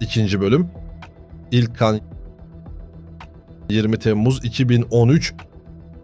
İkinci bölüm. İlk kan 20 Temmuz 2013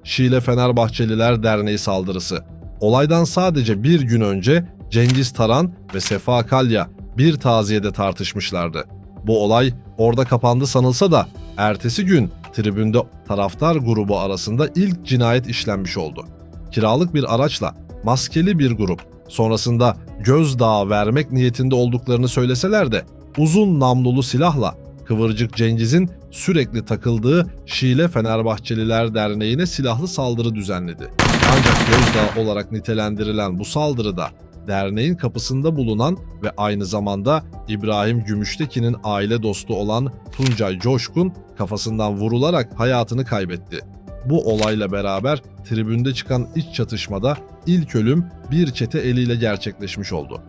Şile Fenerbahçeliler Derneği saldırısı. Olaydan sadece bir gün önce Cengiz Taran ve Sefa Kalya bir taziyede tartışmışlardı. Bu olay orada kapandı sanılsa da ertesi gün tribünde taraftar grubu arasında ilk cinayet işlenmiş oldu. Kiralık bir araçla maskeli bir grup sonrasında gözdağı vermek niyetinde olduklarını söyleseler de uzun namlulu silahla Kıvırcık Cengiz'in sürekli takıldığı Şile Fenerbahçeliler Derneği'ne silahlı saldırı düzenledi. Ancak gözdağı olarak nitelendirilen bu saldırıda derneğin kapısında bulunan ve aynı zamanda İbrahim Gümüştekin'in aile dostu olan Tuncay Coşkun kafasından vurularak hayatını kaybetti. Bu olayla beraber tribünde çıkan iç çatışmada ilk ölüm bir çete eliyle gerçekleşmiş oldu.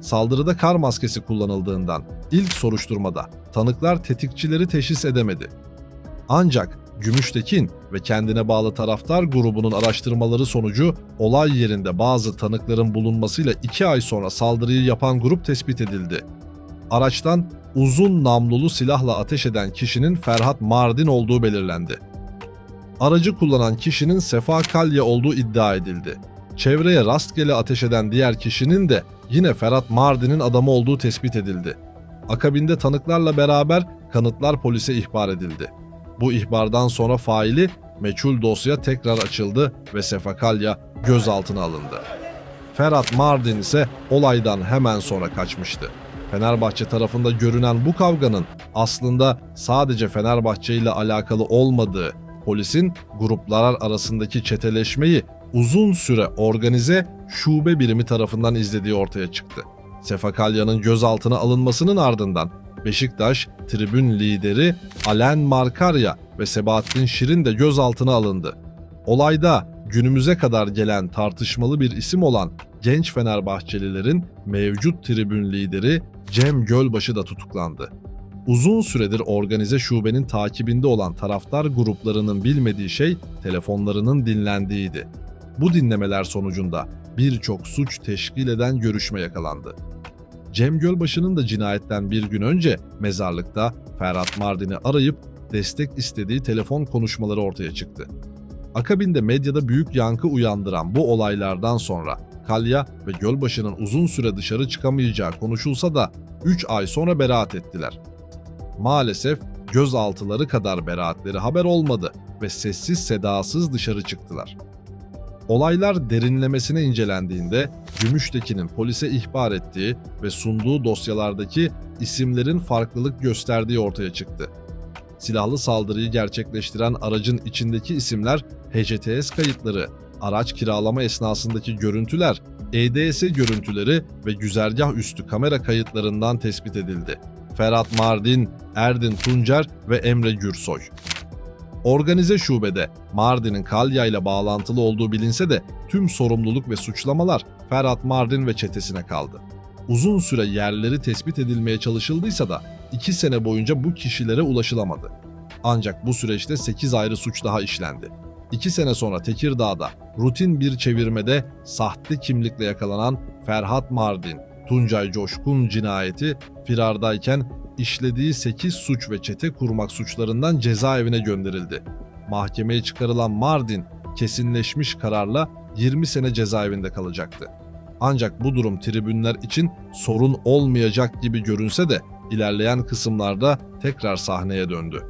Saldırıda kar maskesi kullanıldığından ilk soruşturmada tanıklar tetikçileri teşhis edemedi. Ancak Gümüştekin ve kendine bağlı taraftar grubunun araştırmaları sonucu olay yerinde bazı tanıkların bulunmasıyla iki ay sonra saldırıyı yapan grup tespit edildi. Araçtan uzun namlulu silahla ateş eden kişinin Ferhat Mardin olduğu belirlendi. Aracı kullanan kişinin Sefa Kalya olduğu iddia edildi. Çevreye rastgele ateş eden diğer kişinin de yine Ferhat Mardin'in adamı olduğu tespit edildi. Akabinde tanıklarla beraber kanıtlar polise ihbar edildi. Bu ihbardan sonra faili meçhul dosya tekrar açıldı ve Sefa Kalya gözaltına alındı. Ferhat Mardin ise olaydan hemen sonra kaçmıştı. Fenerbahçe tarafında görünen bu kavganın aslında sadece Fenerbahçe ile alakalı olmadığı, polisin gruplar arasındaki çeteleşmeyi uzun süre organize şube birimi tarafından izlediği ortaya çıktı. Sefa Kalya'nın gözaltına alınmasının ardından Beşiktaş tribün lideri Alen Markarya ve Sebahattin Şirin de gözaltına alındı. Olayda günümüze kadar gelen tartışmalı bir isim olan genç Fenerbahçelilerin mevcut tribün lideri Cem Gölbaşı da tutuklandı. Uzun süredir organize şubenin takibinde olan taraftar gruplarının bilmediği şey telefonlarının dinlendiğiydi. Bu dinlemeler sonucunda birçok suç teşkil eden görüşme yakalandı. Cem Gölbaşı'nın da cinayetten bir gün önce mezarlıkta Ferhat Mardin'i arayıp destek istediği telefon konuşmaları ortaya çıktı. Akabinde medyada büyük yankı uyandıran bu olaylardan sonra Kalya ve Gölbaşı'nın uzun süre dışarı çıkamayacağı konuşulsa da 3 ay sonra beraat ettiler. Maalesef gözaltıları kadar beraatleri haber olmadı ve sessiz sedasız dışarı çıktılar. Olaylar derinlemesine incelendiğinde Gümüştekin'in polise ihbar ettiği ve sunduğu dosyalardaki isimlerin farklılık gösterdiği ortaya çıktı. Silahlı saldırıyı gerçekleştiren aracın içindeki isimler HCTS kayıtları, araç kiralama esnasındaki görüntüler, EDS görüntüleri ve güzergah üstü kamera kayıtlarından tespit edildi. Ferhat Mardin, Erdin Tuncer ve Emre Gürsoy. Organize şubede Mardin'in Kalya ile bağlantılı olduğu bilinse de tüm sorumluluk ve suçlamalar Ferhat Mardin ve çetesine kaldı. Uzun süre yerleri tespit edilmeye çalışıldıysa da 2 sene boyunca bu kişilere ulaşılamadı. Ancak bu süreçte 8 ayrı suç daha işlendi. 2 sene sonra Tekirdağ'da rutin bir çevirmede sahte kimlikle yakalanan Ferhat Mardin, Tuncay Coşkun cinayeti firardayken işlediği 8 suç ve çete kurmak suçlarından cezaevine gönderildi. Mahkemeye çıkarılan Mardin kesinleşmiş kararla 20 sene cezaevinde kalacaktı. Ancak bu durum tribünler için sorun olmayacak gibi görünse de ilerleyen kısımlarda tekrar sahneye döndü.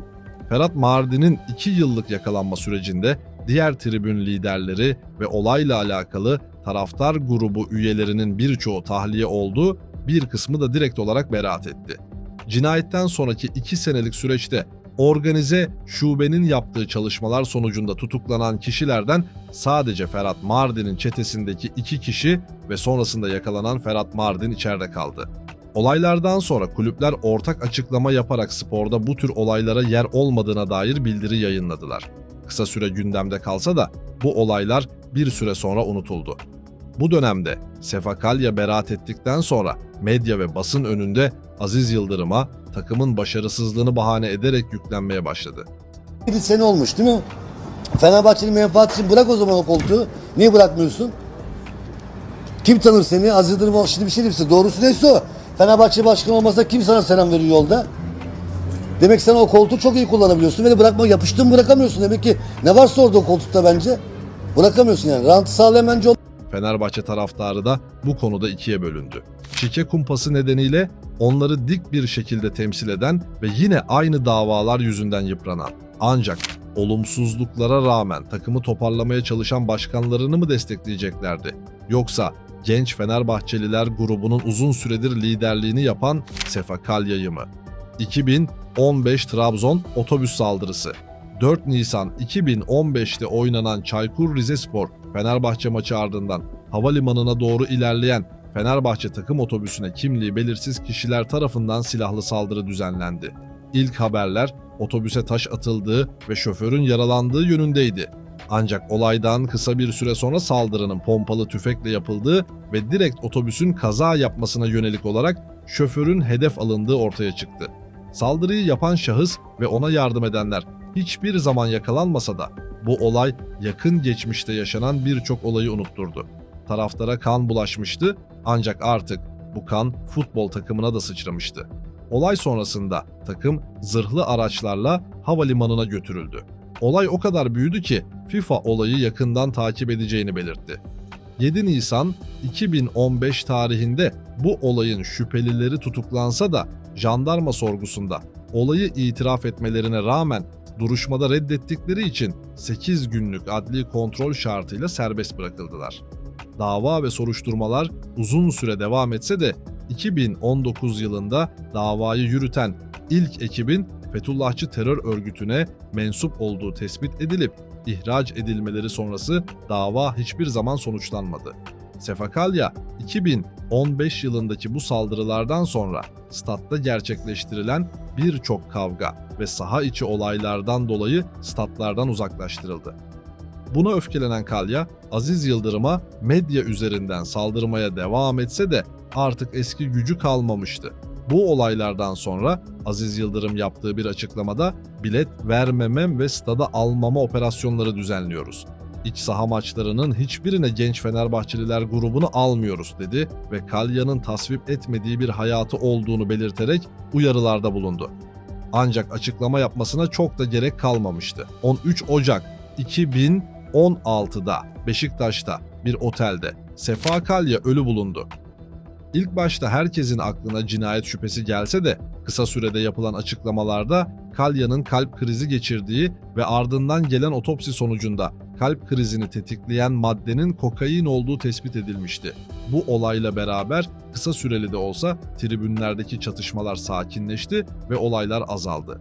Ferhat Mardin'in 2 yıllık yakalanma sürecinde diğer tribün liderleri ve olayla alakalı taraftar grubu üyelerinin birçoğu tahliye oldu, bir kısmı da direkt olarak beraat etti. Cinayetten sonraki 2 senelik süreçte organize şubenin yaptığı çalışmalar sonucunda tutuklanan kişilerden sadece Ferhat Mardin'in çetesindeki iki kişi ve sonrasında yakalanan Ferhat Mardin içeride kaldı. Olaylardan sonra kulüpler ortak açıklama yaparak sporda bu tür olaylara yer olmadığına dair bildiri yayınladılar. Kısa süre gündemde kalsa da bu olaylar bir süre sonra unutuldu. Bu dönemde Sefakalya beraat ettikten sonra medya ve basın önünde Aziz Yıldırım'a takımın başarısızlığını bahane ederek yüklenmeye başladı. 7 sene olmuş değil mi? Fenerbahçe'nin menfaati için bırak o zaman o koltuğu. Niye bırakmıyorsun? Kim tanır seni? Aziz Yıldırım şimdi bir şey diyeyim. Doğrusu neyse o. Fenerbahçe başkanı olmasa kim sana selam veriyor yolda? Demek sen o koltuğu çok iyi kullanabiliyorsun ve bırakma yapıştığını bırakamıyorsun. Demek ki ne varsa orada o koltukta bence bırakamıyorsun yani. Rantı sağlayan bence. Fenerbahçe taraftarı da bu konuda ikiye bölündü. Çike kumpası nedeniyle onları dik bir şekilde temsil eden ve yine aynı davalar yüzünden yıpranan ancak olumsuzluklara rağmen takımı toparlamaya çalışan başkanlarını mı destekleyeceklerdi? Yoksa genç Fenerbahçeliler grubunun uzun süredir liderliğini yapan Sefa Kalya'yı mı? 2015 Trabzon otobüs saldırısı 4 Nisan 2015'te oynanan Çaykur Rizespor Fenerbahçe maçı ardından havalimanına doğru ilerleyen Fenerbahçe takım otobüsüne kimliği belirsiz kişiler tarafından silahlı saldırı düzenlendi. İlk haberler otobüse taş atıldığı ve şoförün yaralandığı yönündeydi. Ancak olaydan kısa bir süre sonra saldırının pompalı tüfekle yapıldığı ve direkt otobüsün kaza yapmasına yönelik olarak şoförün hedef alındığı ortaya çıktı. Saldırıyı yapan şahıs ve ona yardım edenler hiçbir zaman yakalanmasa da bu olay yakın geçmişte yaşanan birçok olayı unutturdu. Taraftara kan bulaşmıştı ancak artık bu kan futbol takımına da sıçramıştı. Olay sonrasında takım zırhlı araçlarla havalimanına götürüldü. Olay o kadar büyüdü ki FIFA olayı yakından takip edeceğini belirtti. 7 Nisan 2015 tarihinde bu olayın şüphelileri tutuklansa da jandarma sorgusunda olayı itiraf etmelerine rağmen duruşmada reddettikleri için 8 günlük adli kontrol şartıyla serbest bırakıldılar. Dava ve soruşturmalar uzun süre devam etse de 2019 yılında davayı yürüten ilk ekibin Fethullahçı terör örgütüne mensup olduğu tespit edilip ihraç edilmeleri sonrası dava hiçbir zaman sonuçlanmadı. Sefakalya 2015 yılındaki bu saldırılardan sonra statta gerçekleştirilen birçok kavga ve saha içi olaylardan dolayı statlardan uzaklaştırıldı. Buna öfkelenen Kalya, Aziz Yıldırım'a medya üzerinden saldırmaya devam etse de artık eski gücü kalmamıştı. Bu olaylardan sonra Aziz Yıldırım yaptığı bir açıklamada bilet vermemem ve stada almama operasyonları düzenliyoruz. İç saha maçlarının hiçbirine genç Fenerbahçeliler grubunu almıyoruz dedi ve Kalya'nın tasvip etmediği bir hayatı olduğunu belirterek uyarılarda bulundu. Ancak açıklama yapmasına çok da gerek kalmamıştı. 13 Ocak 2016'da Beşiktaş'ta bir otelde Sefa Kalya ölü bulundu. İlk başta herkesin aklına cinayet şüphesi gelse de kısa sürede yapılan açıklamalarda Kalya'nın kalp krizi geçirdiği ve ardından gelen otopsi sonucunda kalp krizini tetikleyen maddenin kokain olduğu tespit edilmişti. Bu olayla beraber kısa süreli de olsa tribünlerdeki çatışmalar sakinleşti ve olaylar azaldı.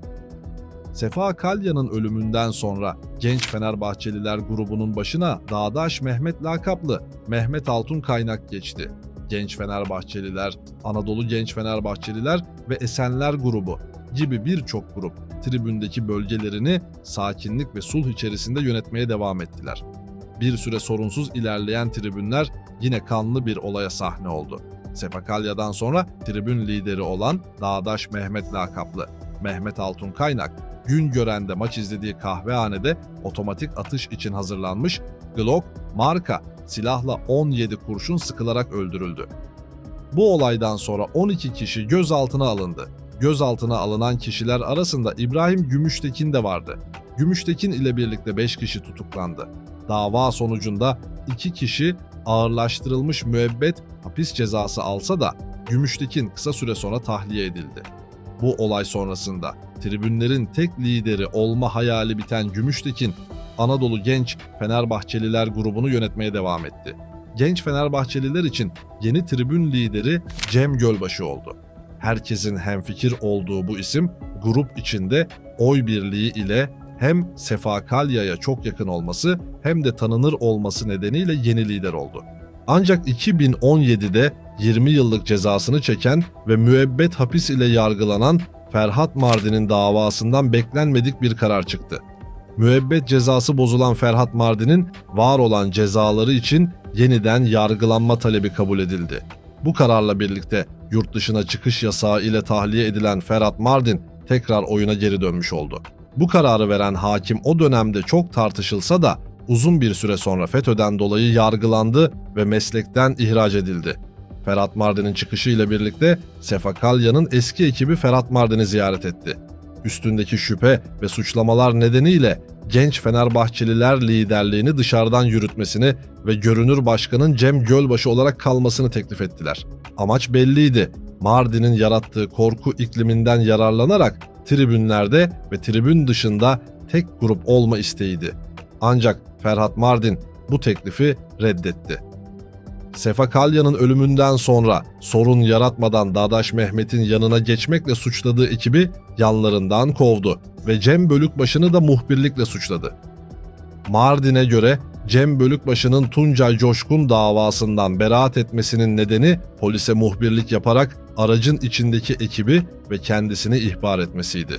Sefa Kalya'nın ölümünden sonra genç Fenerbahçeliler grubunun başına Dağdaş Mehmet lakaplı Mehmet Altun Kaynak geçti. Genç Fenerbahçeliler, Anadolu Genç Fenerbahçeliler ve Esenler grubu gibi birçok grup tribündeki bölgelerini sakinlik ve sulh içerisinde yönetmeye devam ettiler. Bir süre sorunsuz ilerleyen tribünler yine kanlı bir olaya sahne oldu. Sefakalya'dan sonra tribün lideri olan Dağdaş Mehmet lakaplı Mehmet Altun Kaynak, gün görende maç izlediği kahvehanede otomatik atış için hazırlanmış Glock marka silahla 17 kurşun sıkılarak öldürüldü. Bu olaydan sonra 12 kişi gözaltına alındı. Gözaltına alınan kişiler arasında İbrahim Gümüştekin de vardı. Gümüştekin ile birlikte 5 kişi tutuklandı. Dava sonucunda 2 kişi ağırlaştırılmış müebbet hapis cezası alsa da Gümüştekin kısa süre sonra tahliye edildi. Bu olay sonrasında tribünlerin tek lideri olma hayali biten Gümüştekin, Anadolu Genç Fenerbahçeliler grubunu yönetmeye devam etti. Genç Fenerbahçeliler için yeni tribün lideri Cem Gölbaşı oldu. Herkesin hemfikir olduğu bu isim grup içinde oy birliği ile hem Sefa Kalya'ya çok yakın olması hem de tanınır olması nedeniyle yeni lider oldu. Ancak 2017'de 20 yıllık cezasını çeken ve müebbet hapis ile yargılanan Ferhat Mardin'in davasından beklenmedik bir karar çıktı. Müebbet cezası bozulan Ferhat Mardin'in var olan cezaları için yeniden yargılanma talebi kabul edildi. Bu kararla birlikte yurt dışına çıkış yasağı ile tahliye edilen Ferhat Mardin tekrar oyuna geri dönmüş oldu. Bu kararı veren hakim o dönemde çok tartışılsa da uzun bir süre sonra FETÖ'den dolayı yargılandı ve meslekten ihraç edildi. Ferhat Mardin'in çıkışıyla birlikte Sefakalya'nın eski ekibi Ferhat Mardin'i ziyaret etti. Üstündeki şüphe ve suçlamalar nedeniyle genç Fenerbahçeliler liderliğini dışarıdan yürütmesini ve görünür başkanın Cem Gölbaşı olarak kalmasını teklif ettiler. Amaç belliydi. Mardin'in yarattığı korku ikliminden yararlanarak tribünlerde ve tribün dışında tek grup olma isteğiydi. Ancak Ferhat Mardin bu teklifi reddetti. Sefa Kalya'nın ölümünden sonra sorun yaratmadan Dadaş Mehmet'in yanına geçmekle suçladığı ekibi yanlarından kovdu ve Cem Bölükbaşı'nı da muhbirlikle suçladı. Mardin'e göre Cem Bölükbaşı'nın Tuncay Coşkun davasından beraat etmesinin nedeni polise muhbirlik yaparak aracın içindeki ekibi ve kendisini ihbar etmesiydi.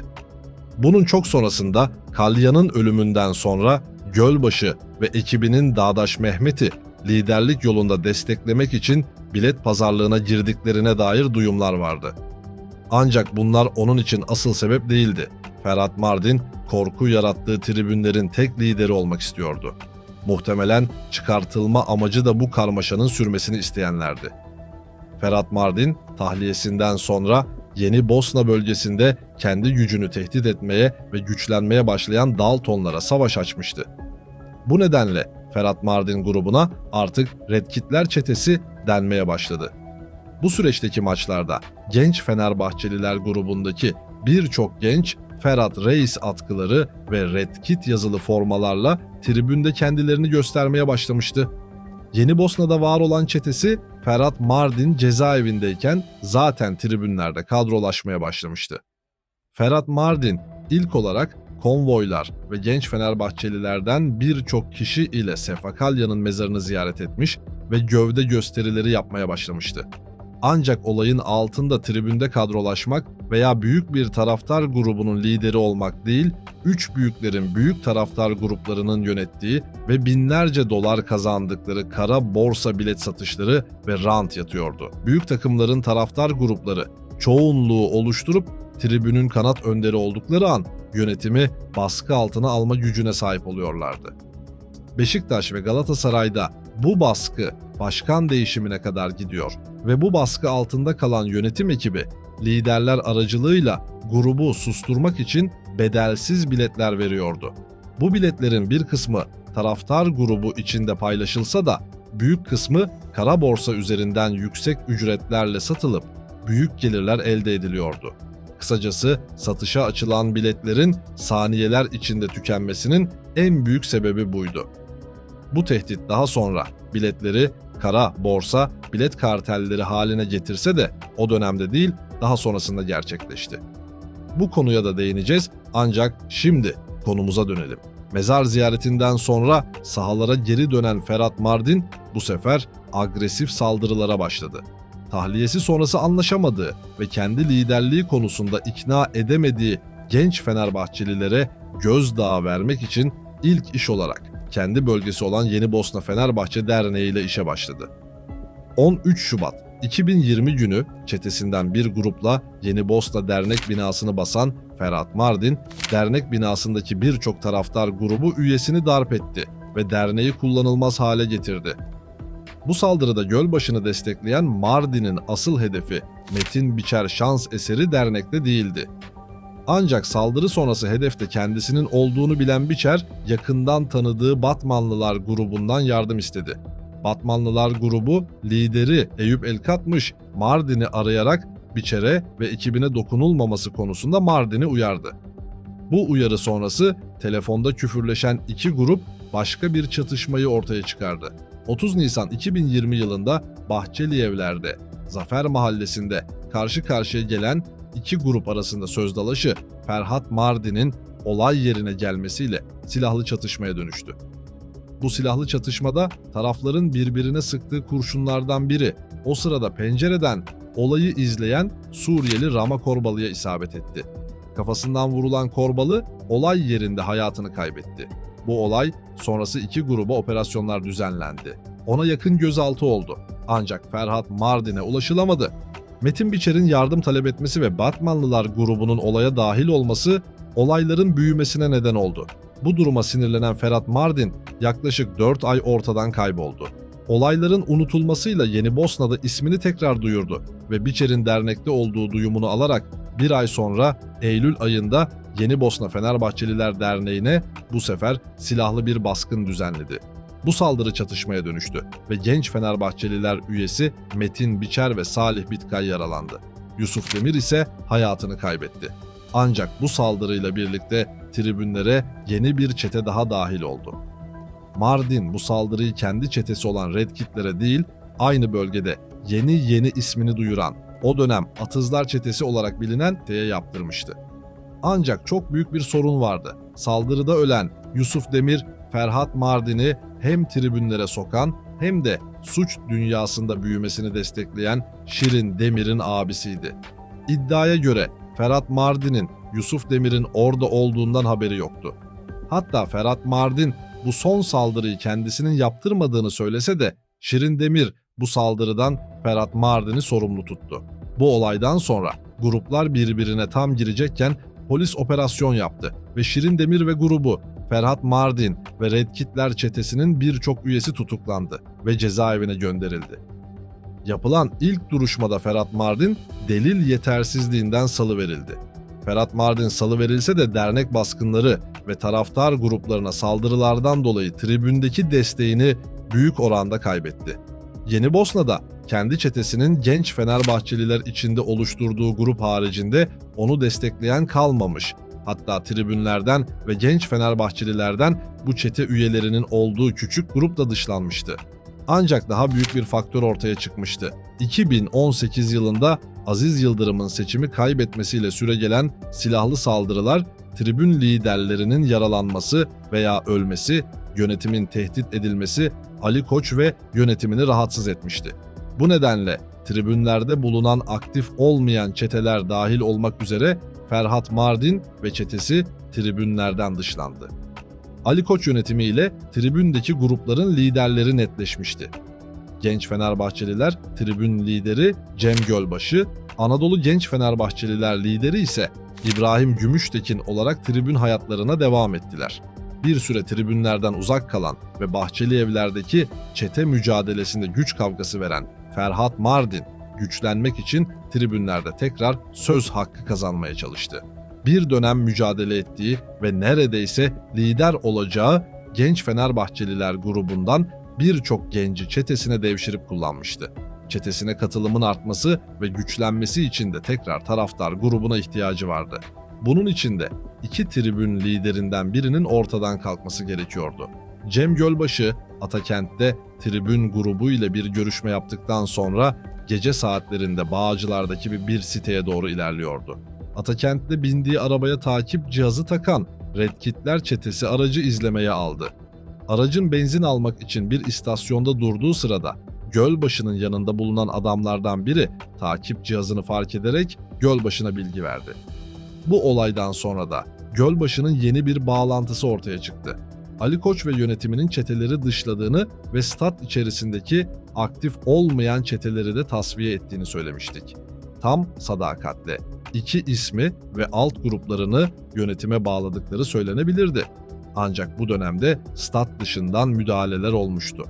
Bunun çok sonrasında Kalya'nın ölümünden sonra Gölbaşı ve ekibinin Dağdaş Mehmet'i liderlik yolunda desteklemek için bilet pazarlığına girdiklerine dair duyumlar vardı. Ancak bunlar onun için asıl sebep değildi. Ferhat Mardin korku yarattığı tribünlerin tek lideri olmak istiyordu. Muhtemelen çıkartılma amacı da bu karmaşanın sürmesini isteyenlerdi. Ferhat Mardin tahliyesinden sonra Yeni Bosna bölgesinde kendi gücünü tehdit etmeye ve güçlenmeye başlayan Daltonlara savaş açmıştı. Bu nedenle Ferhat Mardin grubuna artık Red Kitler çetesi denmeye başladı. Bu süreçteki maçlarda genç Fenerbahçeliler grubundaki birçok genç Ferhat Reis atkıları ve Red Kit yazılı formalarla tribünde kendilerini göstermeye başlamıştı. Yeni Bosna'da var olan çetesi Ferhat Mardin cezaevindeyken zaten tribünlerde kadrolaşmaya başlamıştı. Ferhat Mardin ilk olarak konvoylar ve genç Fenerbahçelilerden birçok kişi ile Sefakalya'nın mezarını ziyaret etmiş ve gövde gösterileri yapmaya başlamıştı. Ancak olayın altında tribünde kadrolaşmak veya büyük bir taraftar grubunun lideri olmak değil, üç büyüklerin büyük taraftar gruplarının yönettiği ve binlerce dolar kazandıkları kara borsa bilet satışları ve rant yatıyordu. Büyük takımların taraftar grupları çoğunluğu oluşturup tribünün kanat önderi oldukları an yönetimi baskı altına alma gücüne sahip oluyorlardı. Beşiktaş ve Galatasaray'da bu baskı başkan değişimine kadar gidiyor ve bu baskı altında kalan yönetim ekibi liderler aracılığıyla grubu susturmak için bedelsiz biletler veriyordu. Bu biletlerin bir kısmı taraftar grubu içinde paylaşılsa da büyük kısmı kara borsa üzerinden yüksek ücretlerle satılıp büyük gelirler elde ediliyordu. Kısacası satışa açılan biletlerin saniyeler içinde tükenmesinin en büyük sebebi buydu. Bu tehdit daha sonra biletleri kara borsa bilet kartelleri haline getirse de o dönemde değil daha sonrasında gerçekleşti. Bu konuya da değineceğiz ancak şimdi konumuza dönelim. Mezar ziyaretinden sonra sahalara geri dönen Ferhat Mardin bu sefer agresif saldırılara başladı. Tahliyesi sonrası anlaşamadığı ve kendi liderliği konusunda ikna edemediği genç Fenerbahçelilere gözdağı vermek için ilk iş olarak kendi bölgesi olan Yeni Bosna Fenerbahçe Derneği ile işe başladı. 13 Şubat 2020 günü çetesinden bir grupla Yeni Bosna Dernek binasını basan Ferhat Mardin, dernek binasındaki birçok taraftar grubu üyesini darp etti ve derneği kullanılmaz hale getirdi. Bu saldırıda Gölbaşı'nı destekleyen Mardin'in asıl hedefi Metin Biçer Şans Eseri dernekte değildi. Ancak saldırı sonrası hedefte kendisinin olduğunu bilen Biçer, yakından tanıdığı Batmanlılar grubundan yardım istedi. Batmanlılar grubu lideri Eyüp Elkatmış Mardin'i arayarak Biçer'e ve ekibine dokunulmaması konusunda Mardin'i uyardı. Bu uyarı sonrası telefonda küfürleşen iki grup başka bir çatışmayı ortaya çıkardı. 30 Nisan 2020 yılında Bahçeli Evler'de, Zafer Mahallesi'nde karşı karşıya gelen iki grup arasında söz dalaşı Ferhat Mardin'in olay yerine gelmesiyle silahlı çatışmaya dönüştü. Bu silahlı çatışmada tarafların birbirine sıktığı kurşunlardan biri o sırada pencereden olayı izleyen Suriyeli Rama Korbalı'ya isabet etti. Kafasından vurulan Korbalı olay yerinde hayatını kaybetti. Bu olay sonrası iki gruba operasyonlar düzenlendi. Ona yakın gözaltı oldu. Ancak Ferhat Mardin'e ulaşılamadı. Metin Biçer'in yardım talep etmesi ve Batmanlılar grubunun olaya dahil olması olayların büyümesine neden oldu. Bu duruma sinirlenen Ferhat Mardin yaklaşık 4 ay ortadan kayboldu. Olayların unutulmasıyla Yeni Bosna'da ismini tekrar duyurdu ve Biçer'in dernekte olduğu duyumunu alarak bir ay sonra Eylül ayında Yeni Bosna Fenerbahçeliler Derneği'ne bu sefer silahlı bir baskın düzenledi. Bu saldırı çatışmaya dönüştü ve genç Fenerbahçeliler üyesi Metin Biçer ve Salih Bitkay yaralandı. Yusuf Demir ise hayatını kaybetti. Ancak bu saldırıyla birlikte tribünlere yeni bir çete daha dahil oldu. Mardin bu saldırıyı kendi çetesi olan Red Kit'lere değil, aynı bölgede yeni yeni ismini duyuran, o dönem Atızlar Çetesi olarak bilinen T'ye yaptırmıştı. Ancak çok büyük bir sorun vardı. Saldırıda ölen Yusuf Demir, Ferhat Mardin'i hem tribünlere sokan hem de suç dünyasında büyümesini destekleyen Şirin Demir'in abisiydi. İddiaya göre Ferhat Mardin'in Yusuf Demir'in orada olduğundan haberi yoktu. Hatta Ferhat Mardin bu son saldırıyı kendisinin yaptırmadığını söylese de Şirin Demir bu saldırıdan Ferhat Mardin'i sorumlu tuttu. Bu olaydan sonra gruplar birbirine tam girecekken polis operasyon yaptı ve Şirin Demir ve grubu Ferhat Mardin ve Red Kitler çetesinin birçok üyesi tutuklandı ve cezaevine gönderildi. Yapılan ilk duruşmada Ferhat Mardin delil yetersizliğinden salıverildi. Ferhat Mardin salıverilse de dernek baskınları ve taraftar gruplarına saldırılardan dolayı tribündeki desteğini büyük oranda kaybetti. Yeni Bosna'da kendi çetesinin genç Fenerbahçeliler içinde oluşturduğu grup haricinde onu destekleyen kalmamış. Hatta tribünlerden ve genç Fenerbahçelilerden bu çete üyelerinin olduğu küçük grup da dışlanmıştı. Ancak daha büyük bir faktör ortaya çıkmıştı. 2018 yılında Aziz Yıldırım'ın seçimi kaybetmesiyle süregelen silahlı saldırılar, tribün liderlerinin yaralanması veya ölmesi, yönetimin tehdit edilmesi Ali Koç ve yönetimini rahatsız etmişti. Bu nedenle tribünlerde bulunan aktif olmayan çeteler dahil olmak üzere Ferhat Mardin ve çetesi tribünlerden dışlandı. Ali Koç yönetimiyle tribündeki grupların liderleri netleşmişti. Genç Fenerbahçeliler tribün lideri Cem Gölbaşı, Anadolu Genç Fenerbahçeliler lideri ise İbrahim Gümüştekin olarak tribün hayatlarına devam ettiler. Bir süre tribünlerden uzak kalan ve Bahçeli Evler'deki çete mücadelesinde güç kavgası veren Ferhat Mardin güçlenmek için tribünlerde tekrar söz hakkı kazanmaya çalıştı. Bir dönem mücadele ettiği ve neredeyse lider olacağı genç Fenerbahçeliler grubundan birçok genci çetesine devşirip kullanmıştı. Çetesine katılımın artması ve güçlenmesi için de tekrar taraftar grubuna ihtiyacı vardı. Bunun için de iki tribün liderinden birinin ortadan kalkması gerekiyordu. Cem Gölbaşı, Atakent'te tribün grubu ile bir görüşme yaptıktan sonra gece saatlerinde Bağcılar'daki bir, siteye doğru ilerliyordu. Atakent'te bindiği arabaya takip cihazı takan Red Kitler çetesi aracı izlemeye aldı. Aracın benzin almak için bir istasyonda durduğu sırada Gölbaşı'nın yanında bulunan adamlardan biri takip cihazını fark ederek Gölbaşı'na bilgi verdi. Bu olaydan sonra da Gölbaşı'nın yeni bir bağlantısı ortaya çıktı. Ali Koç ve yönetiminin çeteleri dışladığını ve stat içerisindeki aktif olmayan çeteleri de tasfiye ettiğini söylemiştik. Tam sadakatle iki ismi ve alt gruplarını yönetime bağladıkları söylenebilirdi. Ancak bu dönemde stat dışından müdahaleler olmuştu.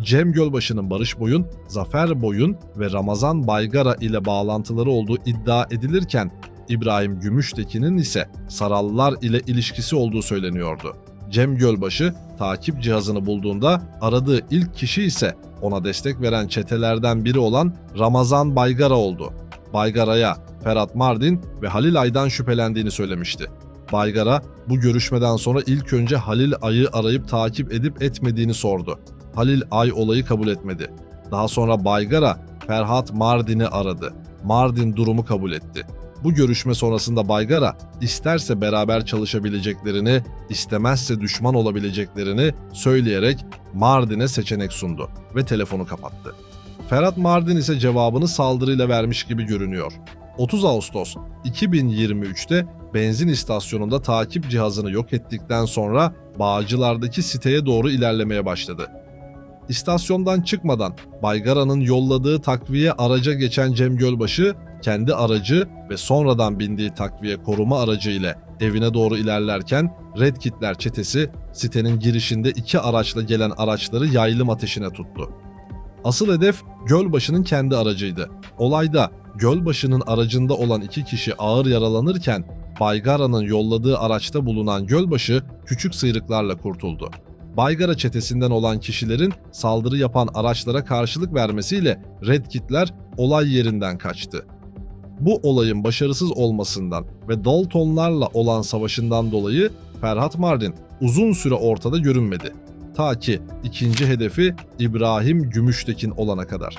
Cem Gölbaşı'nın Barış Boyun, Zafer Boyun ve Ramazan Baygara ile bağlantıları olduğu iddia edilirken İbrahim Gümüştekin'in ise Sarallar ile ilişkisi olduğu söyleniyordu. Cem Gölbaşı takip cihazını bulduğunda aradığı ilk kişi ise ona destek veren çetelerden biri olan Ramazan Baygara oldu. Baygara'ya Ferhat Mardin ve Halil Ay'dan şüphelendiğini söylemişti. Baygara bu görüşmeden sonra ilk önce Halil Ay'ı arayıp takip edip etmediğini sordu. Halil Ay olayı kabul etmedi. Daha sonra Baygara Ferhat Mardin'i aradı. Mardin durumu kabul etti. Bu görüşme sonrasında Baygara isterse beraber çalışabileceklerini, istemezse düşman olabileceklerini söyleyerek Mardin'e seçenek sundu ve telefonu kapattı. Ferhat Mardin ise cevabını saldırıyla vermiş gibi görünüyor. 30 Ağustos 2023'te benzin istasyonunda takip cihazını yok ettikten sonra Bağcılar'daki siteye doğru ilerlemeye başladı. İstasyondan çıkmadan Baygara'nın yolladığı takviye araca geçen Cem Gölbaşı kendi aracı ve sonradan bindiği takviye koruma aracı ile evine doğru ilerlerken Red Kitler çetesi sitenin girişinde iki araçla gelen araçları yaylım ateşine tuttu. Asıl hedef Gölbaşı'nın kendi aracıydı. Olayda Gölbaşı'nın aracında olan iki kişi ağır yaralanırken Baygara'nın yolladığı araçta bulunan Gölbaşı küçük sıyrıklarla kurtuldu. Baygara çetesinden olan kişilerin saldırı yapan araçlara karşılık vermesiyle Red Kit'ler olay yerinden kaçtı. Bu olayın başarısız olmasından ve Daltonlarla olan savaşından dolayı Ferhat Mardin uzun süre ortada görünmedi. Ta ki ikinci hedefi İbrahim Gümüştekin olana kadar.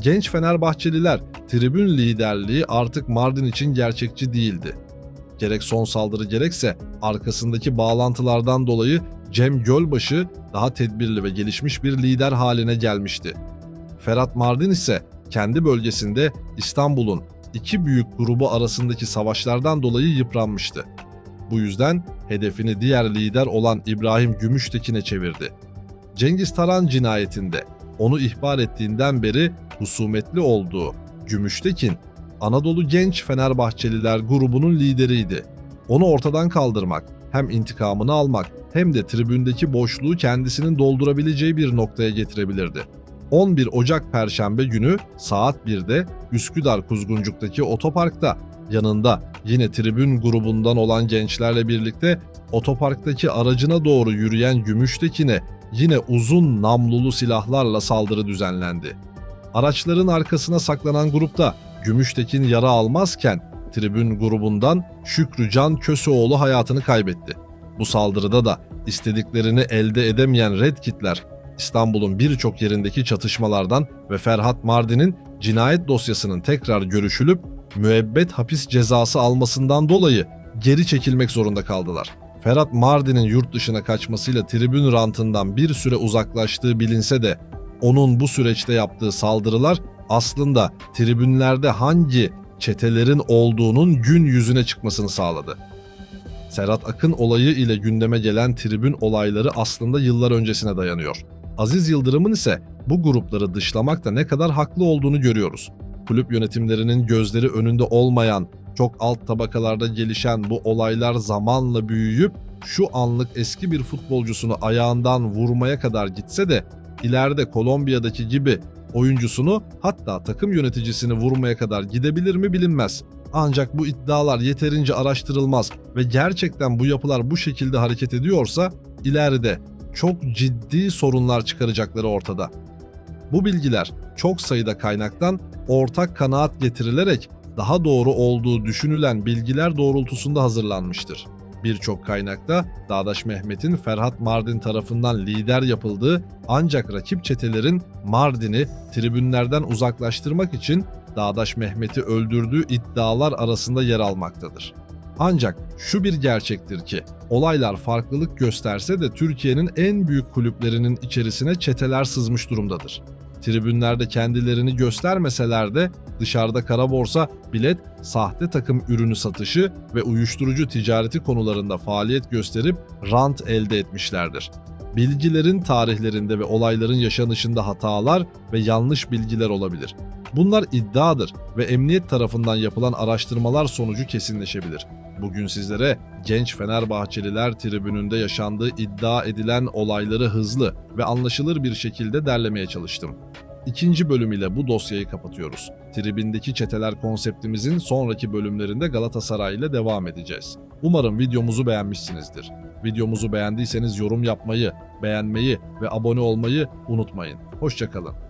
Genç Fenerbahçeliler tribün liderliği artık Mardin için gerçekçi değildi. Gerek son saldırı gerekse arkasındaki bağlantılardan dolayı Cem Gölbaşı daha tedbirli ve gelişmiş bir lider haline gelmişti. Ferhat Mardin ise kendi bölgesinde İstanbul'un iki büyük grubu arasındaki savaşlardan dolayı yıpranmıştı. Bu yüzden hedefini diğer lider olan İbrahim Gümüştekin'e çevirdi. Cengiz Taran cinayetinde onu ihbar ettiğinden beri husumetli olduğu Gümüştekin, Anadolu Genç Fenerbahçeliler grubunun lideriydi. Onu ortadan kaldırmak, hem intikamını almak hem de tribündeki boşluğu kendisinin doldurabileceği bir noktaya getirebilirdi. 11 Ocak Perşembe günü saat 1'de Üsküdar Kuzguncuk'taki otoparkta yanında yine tribün grubundan olan gençlerle birlikte otoparktaki aracına doğru yürüyen Gümüştekin'e yine uzun namlulu silahlarla saldırı düzenlendi. Araçların arkasına saklanan grupta Gümüştekin yara almazken tribün grubundan Şükrü Can Köseoğlu hayatını kaybetti. Bu saldırıda da istediklerini elde edemeyen Red Kitler İstanbul'un birçok yerindeki çatışmalardan ve Ferhat Mardin'in cinayet dosyasının tekrar görüşülüp müebbet hapis cezası almasından dolayı geri çekilmek zorunda kaldılar. Ferhat Mardin'in yurt dışına kaçmasıyla tribün rantından bir süre uzaklaştığı bilinse de onun bu süreçte yaptığı saldırılar aslında tribünlerde hangi çetelerin olduğunun gün yüzüne çıkmasını sağladı. Serhat Akın olayı ile gündeme gelen tribün olayları aslında yıllar öncesine dayanıyor. Aziz Yıldırım'ın ise bu grupları dışlamakta ne kadar haklı olduğunu görüyoruz. Kulüp yönetimlerinin gözleri önünde olmayan, çok alt tabakalarda gelişen bu olaylar zamanla büyüyüp şu anlık eski bir futbolcusunu ayağından vurmaya kadar gitse de ileride Kolombiya'daki gibi oyuncusunu hatta takım yöneticisini vurmaya kadar gidebilir mi bilinmez. Ancak bu iddialar yeterince araştırılmaz ve gerçekten bu yapılar bu şekilde hareket ediyorsa ileride çok ciddi sorunlar çıkaracakları ortada. Bu bilgiler çok sayıda kaynaktan ortak kanaat getirilerek daha doğru olduğu düşünülen bilgiler doğrultusunda hazırlanmıştır. Birçok kaynakta Dağdaş Mehmet'in Ferhat Mardin tarafından lider yapıldığı ancak rakip çetelerin Mardin'i tribünlerden uzaklaştırmak için Dağdaş Mehmet'i öldürdüğü iddialar arasında yer almaktadır. Ancak şu bir gerçektir ki olaylar farklılık gösterse de Türkiye'nin en büyük kulüplerinin içerisine çeteler sızmış durumdadır. Tribünlerde kendilerini göstermeseler de dışarıda kara borsa, bilet, sahte takım ürünü satışı ve uyuşturucu ticareti konularında faaliyet gösterip rant elde etmişlerdir. Bilgilerin tarihlerinde ve olayların yaşanışında hatalar ve yanlış bilgiler olabilir. Bunlar iddiadır ve emniyet tarafından yapılan araştırmalar sonucu kesinleşebilir. Bugün sizlere genç Fenerbahçeliler tribününde yaşandığı iddia edilen olayları hızlı ve anlaşılır bir şekilde derlemeye çalıştım. İkinci bölüm ile bu dosyayı kapatıyoruz. Tribindeki çeteler konseptimizin sonraki bölümlerinde Galatasaray ile devam edeceğiz. Umarım videomuzu beğenmişsinizdir. Videomuzu beğendiyseniz yorum yapmayı, beğenmeyi ve abone olmayı unutmayın. Hoşçakalın.